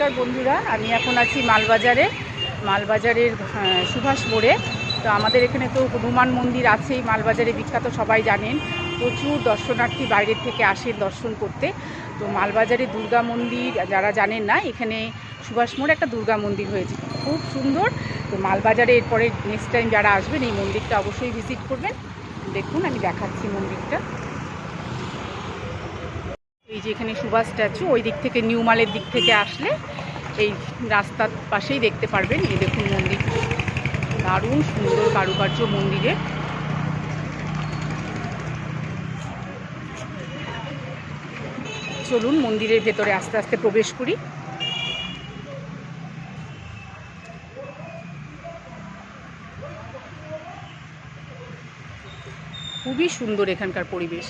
নমস্কার বন্ধুরা, আমি এখন আছি মালবাজারে, মালবাজারের সুভাষ মোড়ে। তো আমাদের এখানে তো হনুমান মন্দির আছেই, মালবাজারে বিখ্যাত সবাই জানেন। প্রচুর দর্শনার্থী বাইরের থেকে আসেন দর্শন করতে। তো মালবাজারে দুর্গা মন্দির, যারা জানেন না, এখানে সুভাষ মোড়ে একটা দুর্গা মন্দির হয়েছে। খুব সুন্দর। তো মালবাজারে এরপরে নেক্সট টাইম যারা আসবেন, এই মন্দিরটা অবশ্যই ভিজিট করবেন। দেখুন, আমি দেখাচ্ছি মন্দিরটা। এই যে এখানে সুভাষ স্ট্যাচু, ওই দিক থেকে নিউ মালের দিক থেকে আসলে এই রাস্তার পাশেই দেখতে পারবেন। এই দেখুন মন্দির। দারুণ সুন্দর কারুকার্য মন্দিরে। চলুন মন্দিরের ভেতরে আস্তে আস্তে প্রবেশ করি। খুবই সুন্দর এখানকার পরিবেশ।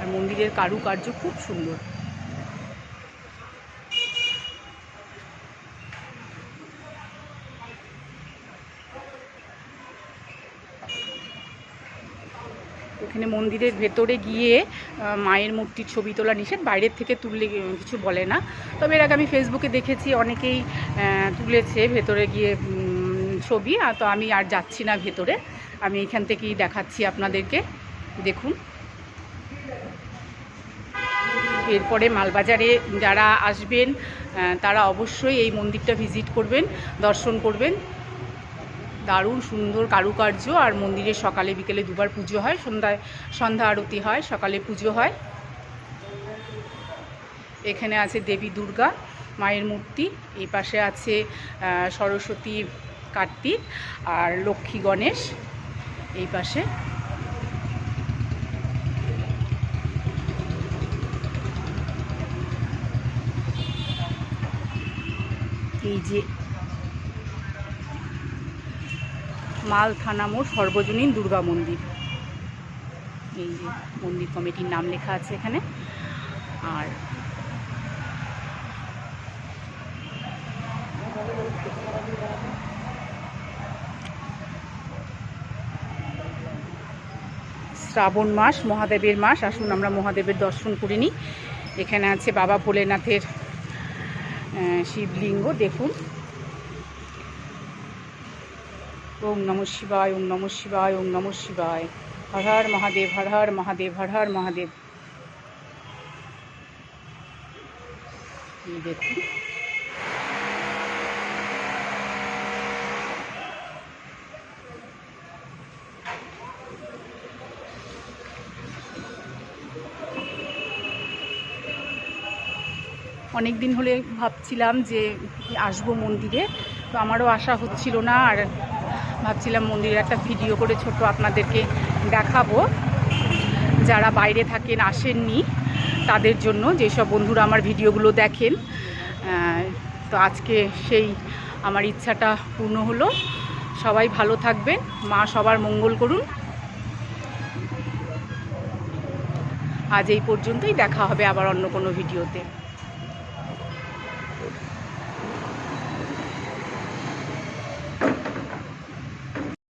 আর মন্দিরের কারুকার্য খুব সুন্দর। এখানে মন্দিরের ভেতরে গিয়ে মায়ের মূর্তির ছবি তোলা নিষেধ, বাইরের থেকে তুললে কিছু বলে না। তবে এর আগে আমি ফেসবুকে দেখেছি, অনেকেই তুলেছে ভেতরে গিয়ে ছবি। আর তো আমি আর যাচ্ছি না ভেতরে। আমি এখান থেকেই দেখাচ্ছি আপনাদেরকে। দেখুন। এরপরে মালবাজারে যারা আসবেন তারা অবশ্যই এই মন্দিরটা ভিজিট করবেন, দর্শন করবেন। দারুণ সুন্দর কারুকার্য, আর মন্দিরে সকালে, বিকেলে দুবার পুজো হয়, সন্ধ্যায়, সন্ধ্যা আরতি হয়, সকালে পুজো হয়। এখানে আছে দেবী দুর্গা, মায়ের মূর্তি, এই পাশে আছে সরস্বতী কার্তিক আর লক্ষ্মী গণেশ, এই পাশে। এই যে মাল থানা মোড় সর্বজনীন দুর্গা মন্দির। এই যে মন্দির কমিটির নাম লেখা আছে এখানে। আর শ্রাবণ মাস, মহাদেবের মাস। আসুন আমরা মহাদেবের দর্শন করে নিই এখানে আছে বাবা ভোলেনাথের শিবলিঙ্গ, দেখুন। ওম নম শিবায়, ওম নম শিবায়, ওম নম শিবায়। হর হর মহাদেব, হর হর মহাদেব, হর হর মহাদেব। দেখুন। অনেক দিন হলে ভাবছিলাম যে আসব মন্দিরে, তো আমারও আশা হচ্ছিল না, আর ভাবছিলাম মন্দিরের একটা ভিডিও করে ছোট আপনাদেরকে দেখাবো। যারা বাইরে থাকেন, আসেননি, তাদের জন্য যেসব বন্ধুরা আমার ভিডিওগুলো দেখেন তো আজকে সেই আমার ইচ্ছাটা পূর্ণ হলো। সবাই ভালো থাকবেন, মা সবার মঙ্গল করুন। আজ এই পর্যন্তই, দেখা হবে আবার অন্য কোনো ভিডিওতে।